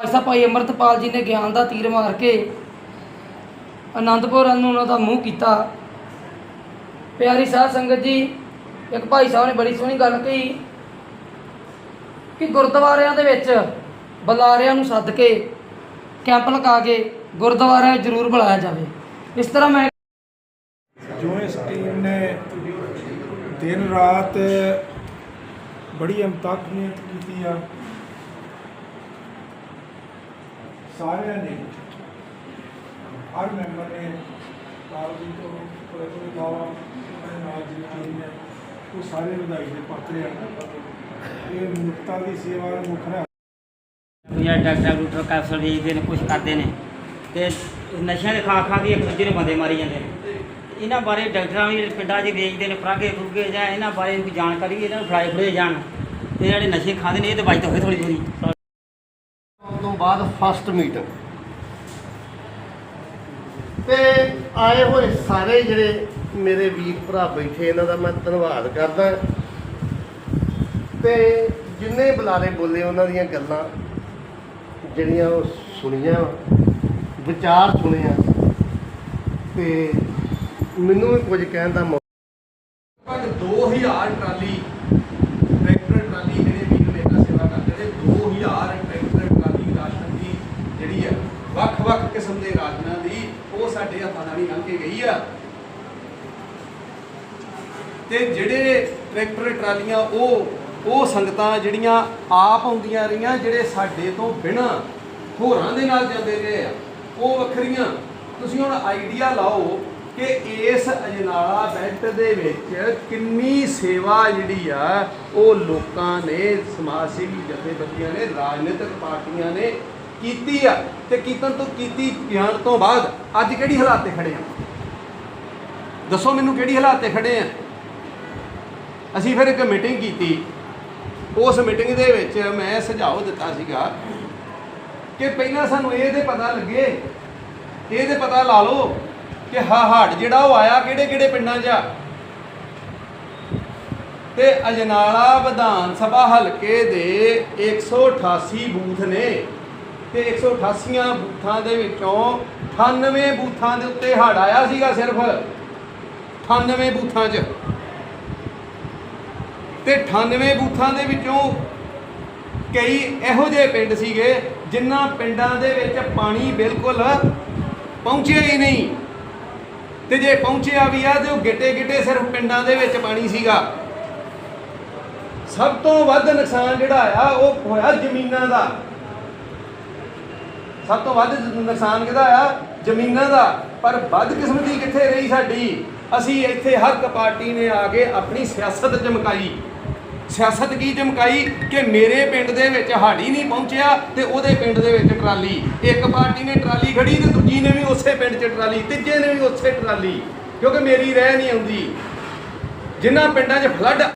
ਐਸਾ ਭਾਈ ਅਮਰਤਪਾਲ ਜੀ ਨੇ ਗਿਆਨ ਦਾ ਤੀਰ ਮਾਰ ਕੇ ਆਨੰਦਪੁਰ ਨੂੰ ਉਹਨਾਂ ਦਾ ਮੂੰਹ ਕੀਤਾ। ਪਿਆਰੀ ਸਾਧ ਸੰਗਤ ਜੀ, ਇੱਕ ਭਾਈ ਸਾਹਿਬ ਨੇ ਬੜੀ ਸੋਹਣੀ ਗੱਲ ਕਹੀ ਕਿ ਗੁਰਦੁਆਰਿਆਂ ਦੇ ਵਿੱਚ ਬੁਲਾਰਿਆਂ ਨੂੰ ਸੱਦ ਕੇ, ਕੈਂਪ ਲਗਾ ਕੇ ਗੁਰਦੁਆਰਿਆਂ ਜ਼ਰੂਰ ਬੁਲਾਇਆ ਜਾਵੇ। ਇਸ ਤਰ੍ਹਾਂ ਮੈਂ ਜੋ ਇਸ ਟੀਮ ਨੇ ਦਿਨ ਰਾਤ ਬੜੀ ਅਮਤਕ ਮਿਹਨਤ ਕੀਤੀ ਆ। ਸਾਰਿਆਂ ਨੇ, ਹਰ ਮੈਂਬਰ ਨੇ ਕਾਲਜੀ ਤੋਂ ਕੋਲੇ ਤੋਂ ਆਪਣੇ ਨਾਲ ਦੀ ਨੇ, ਉਹ ਸਾਰੇ ਵਧਾਈ ਦੇ ਪਾਤਰ ਆ। ਇਹ ਮਨੁੱਖਤਾ ਦੀ ਸੇਵਾ ਦਾ ਮੁੱਖ ਹੈ। ਜਾਂ ਡਾਕਟਰ ਡੂਟਰ ਕੈਪਸੂਲ ਵੇਚਦੇ ਨੇ ਕੁਝ ਕਰਦੇ ਨੇ ਤੇ ਨਸ਼ਿਆਂ ਦੇ ਖਾ ਖਾ ਕੇ ਇੱਕ ਦੂਜੇ ਨੂੰ ਬੰਦੇ ਮਾਰੀ ਜਾਂਦੇ ਨੇ। ਇਹਨਾਂ ਬਾਰੇ ਡਾਕਟਰਾਂ ਵੀ ਪਿੰਡਾਂ 'ਚ ਵੇਚਦੇ ਨੇ ਫਰਾਗੇ ਫੁਰਗੇ ਜਾਂ ਇਹਨਾਂ ਬਾਰੇ ਕੋਈ ਜਾਣਕਾਰੀ ਇਹਨਾਂ ਨੂੰ ਫੜਾਏ ਫੜੇ ਜਾਣ। ਤੇ ਜਿਹੜੇ ਨਸ਼ੇ ਖਾਂਦੇ ਨੇ, ਇਹ ਤੇ ਬਚਤ ਹੋਏ ਥੋੜੀ ਥੋੜੀ ਤੋਂ ਬਾਅਦ ਫਸਟ ਮੀਟਿੰਗ ਤੇ ਆਏ ਹੋਏ ਸਾਰੇ ਜਿਹੜੇ ਮੇਰੇ ਵੀਰ ਭਰਾ ਬੈਠੇ, ਇਹਨਾਂ ਦਾ ਮੈਂ ਧੰਨਵਾਦ ਕਰਦਾ। ਤੇ ਜਿੰਨੇ ਬੁਲਾਰੇ ਬੋਲੇ ਉਹਨਾਂ ਦੀਆਂ ਗੱਲਾਂ, ਜਿਹੜੀਆਂ ਉਹ ਸੁਣੀਆਂ, ਵਿਚਾਰ ਸੁਣਿਆ, ਤੇ ਮੈਨੂੰ ਵੀ ਕੁਝ ਕਹਿਣ ਦਾ ਮੌਕਾ ਲਗਭਗ 2000 ਟਰਾਲੀ ਟਰੈਕਟਰ ਟਰਾਲੀ ਜਿਹੜੇ ਵੀਰ ਨੇਤਾ ਸੇਵਾ ਕਰਦੇ ਨੇ 2000 ਟਰੈਕਟਰ ਟਰਾਲੀ ਰਾਸ਼ਨ ਦੀ ਜਿਹੜੀ ਹੈ ਵੱਖ-ਵੱਖ ਕਿਸਮ ਦੇ ਰਾਸ਼ਨਾਂ ਦੀ ਉਹ ਸਾਡੇ ਲੰਘ ਕੇ ਗਈ ਆ। ਤੇ ਜਿਹੜੇ ਟਰੈਕਟਰ, ਟਰਾਲੀਆਂ, ਉਹ ਉਹ ਸੰਗਤਾਂ ਜਿਹੜੀਆਂ ਆਪ ਆਉਂਦੀਆਂ ਰਹੀਆਂ, ਜਿਹੜੇ ਸਾਡੇ ਤੋਂ ਬਿਨਾ ਹੋਰਾਂ ਦੇ ਨਾਲ ਜਾਂਦੇ ਰਹੇ ਆ, ਉਹ ਵੱਖਰੀਆਂ। ਤੁਸੀਂ ਹੁਣ ਆਈਡੀਆ ਲਾਓ ਕਿ ਇਸ ਅਜਨਾਲਾ ਬੈਲਟ ਦੇ ਵਿੱਚ ਕਿੰਨੀ ਸੇਵਾ ਜਿਹੜੀ ਆ, ਉਹ ਲੋਕਾਂ ਨੇ ਸਮਾਜ ਸੇਵੀ ਜਥੇਬੰਦੀਆਂ ਨੇ, ਰਾਜਨੀਤਿਕ ਪਾਰਟੀਆਂ ਨੇ ਕੀਤੀ ਆ ਤੇ ਕੀਤਨ ਤੋਂ ਕੀਤੀ ਗਿਆਨ ਤੋਂ ਬਾਅਦ ਅੱਜ ਕਿਹੜੀ ਹਾਲਾਤ ਤੇ ਖੜੇ ਆ? ਦੱਸੋ ਮੈਨੂੰ ਕਿਹੜੀ ਹਾਲਾਤ ਤੇ ਖੜੇ ਆ? ਅਸੀਂ ਫਿਰ ਇੱਕ ਮੀਟਿੰਗ ਕੀਤੀ। ਉਸ ਮੀਟਿੰਗ ਦੇ ਵਿੱਚ ਮੈਂ ਸੁਝਾਅ ਦਿੱਤਾ ਸੀਗਾ ਕਿ ਪਹਿਲਾਂ ਸਾਨੂੰ ਇਹ ਤੇ ਪਤਾ ਲੱਗੇ, ਇਹ ਤੇ ਪਤਾ ਲਾ ਲਓ ਕਿ ਹਾ ਹੜ ਜਿਹੜਾ ਉਹ ਆਇਆ ਕਿਹੜੇ ਕਿਹੜੇ ਪਿੰਡਾਂ 'ਚ ਆ। ਤੇ ਅਜਨਾਲਾ ਵਿਧਾਨ ਸਭਾ ਹਲਕੇ ਦੇ 188 ਬੂਥ ਨੇ। ਤੇ 188 ਬੂਥਾਂ ਦੇ ਵਿੱਚੋਂ 98 ਬੂਥਾਂ ਦੇ ਉੱਤੇ ਹੜ ਆਇਆ ਸੀਗਾ ਸਿਰਫ। 98 ਬੂਥਾਂ 'ਚ। ਤੇ 98 ਬੂਥਾਂ ਦੇ ਵਿੱਚੋਂ ਕਈ ਇਹੋ ਜਿਹੇ ਪਿੰਡ ਸੀਗੇ ਜਿਨ੍ਹਾਂ ਪਿੰਡਾਂ ਦੇ ਵਿੱਚ ਪਾਣੀ ਬਿਲਕੁਲ ਪਹੁੰਚਿਆ ਹੀ ਨਹੀਂ। ਤੇ ਜੇ ਪਹੁੰਚਿਆ ਵੀ ਆ ਤੇ ਉਹ ਗਿੱਟੇ ਗਿੱਟੇ ਸਿਰਫ ਪਿੰਡਾਂ ਦੇ ਵਿੱਚ ਪਾਣੀ ਸੀਗਾ। ਸਭ ਤੋਂ ਵੱਧ ਨੁਕਸਾਨ ਜਿਹੜਾ ਆ ਉਹ ਹੋਇਆ ਜ਼ਮੀਨਾਂ ਦਾ। ਸਭ ਤੋਂ ਵੱਧ ਨੁਕਸਾਨ ਕਿਹਦਾ ਆ? ਜ਼ਮੀਨਾਂ ਦਾ। ਪਰ ਬਦਕਿਸਮਤੀ ਕਿੱਥੇ ਰਹੀ ਸਾਡੀ? ਅਸੀਂ ਇੱਥੇ ਹਰ ਇੱਕ ਪਾਰਟੀ ਨੇ ਆ ਕੇ ਆਪਣੀ ਸਿਆਸਤ ਚਮਕਾਈ। ਸਿਆਸਤ ਕੀ ਚਮਕਾਈ? ਕਿ ਮੇਰੇ ਪਿੰਡ ਦੇ ਵਿੱਚ ਹਾੜੀ ਨਹੀਂ ਪਹੁੰਚਿਆ ਤੇ ਉਹਦੇ ਪਿੰਡ ਦੇ ਵਿੱਚ ਟਰਾਲੀ। ਇੱਕ ਪਾਰਟੀ ਨੇ ਟਰਾਲੀ ਖੜੀ ਤੇ ਦੂਜੀ ਨੇ ਵੀ ਉਸੇ ਪਿੰਡ 'ਚ ਟਰਾਲੀ, ਤੀਜੇ ਨੇ ਵੀ ਉਸੇ ਟਰਾਲੀ। ਕਿਉਂਕਿ ਮੇਰੀ ਰਹਿ ਨਹੀਂ ਆਉਂਦੀ। ਜਿਨ੍ਹਾਂ ਪਿੰਡਾਂ 'ਚ ਫਲੱਡ